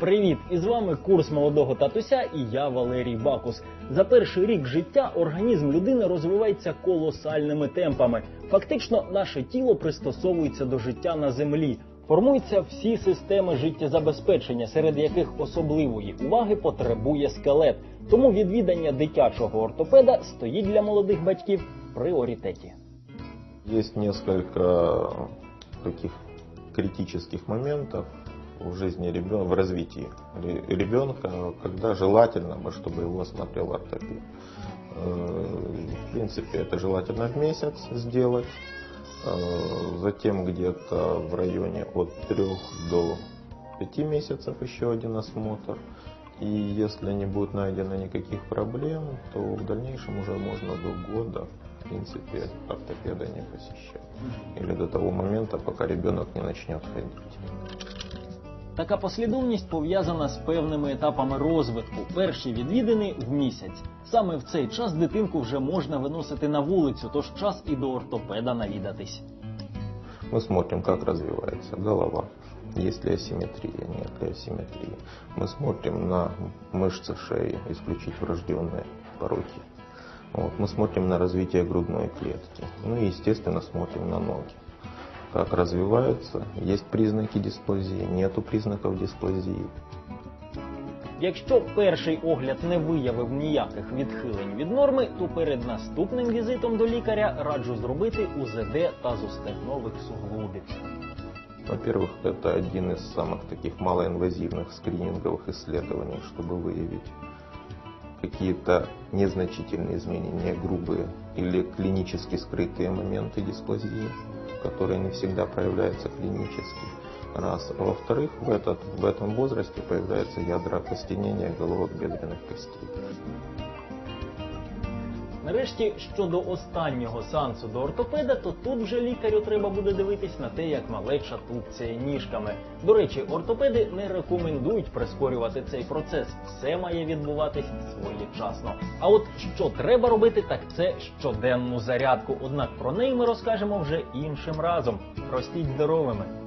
Привіт! І з вами курс молодого татуся і я Валерій Бакус. За перший рік життя організм людини розвивається колосальними темпами. Фактично, наше тіло пристосовується до життя на землі. Формуються всі системи життєзабезпечення, серед яких особливої уваги потребує скелет. Тому відвідання дитячого ортопеда стоїть для молодих батьків в пріоритеті. Есть несколько таких критических моментов в жизни ребенка, в развитии ре- ребенка, когда желательно, бы, чтобы его осмотрел ортопед. Э, В принципе, это желательно в месяц сделать. Э, Затем где-то в районе от 3 до 5 месяцев еще один осмотр. И если не будет найдено никаких проблем, то в дальнейшем уже можно до года, в принципе, ортопеда не посещать. Или до того момента, пока ребенок не начнет ходить. Така послідовність пов'язана з певними етапами розвитку. Перші відвідини в місяць. Саме в цей час дитинку вже можна виносити на вулицю, тож час і до ортопеда навідатись. Мы смотрим, как развивается голова, есть ли асимметрия, нет ли асимметрии. Мы смотрим на мышцы шеи, исключить врожденные пороки. Вот. Мы смотрим на развитие грудной клетки. Ну и, естественно, смотрим на ноги. Как развиваются, есть признаки дисплазии, нету признаков дисплазии. Якщо перший огляд не виявив ніяких відхилень від норми, то перед наступним візитом до лікаря раджу зробити УЗД тазостегнових суглобів. Во-первых, это один из самых таких малоинвазивных скрининговых исследований, чтобы выявить какие-то незначительные изменения, грубые или клинически скрытые моменты дисплазии, которые не всегда проявляются клинически. Раз. А Во-вторых, в, этот, в этом возрасте появляется ядра окостенения головок бедренных костей. Нарешті, щодо останнього сеансу до ортопеда, то тут вже лікарю треба буде дивитись на те, як малеча тупцяє ніжками. До речі, ортопеди не рекомендують прискорювати цей процес. Все має відбуватись своєчасно. А от що треба робити, так це щоденну зарядку. Однак про неї ми розкажемо вже іншим разом. Ростіть здоровими!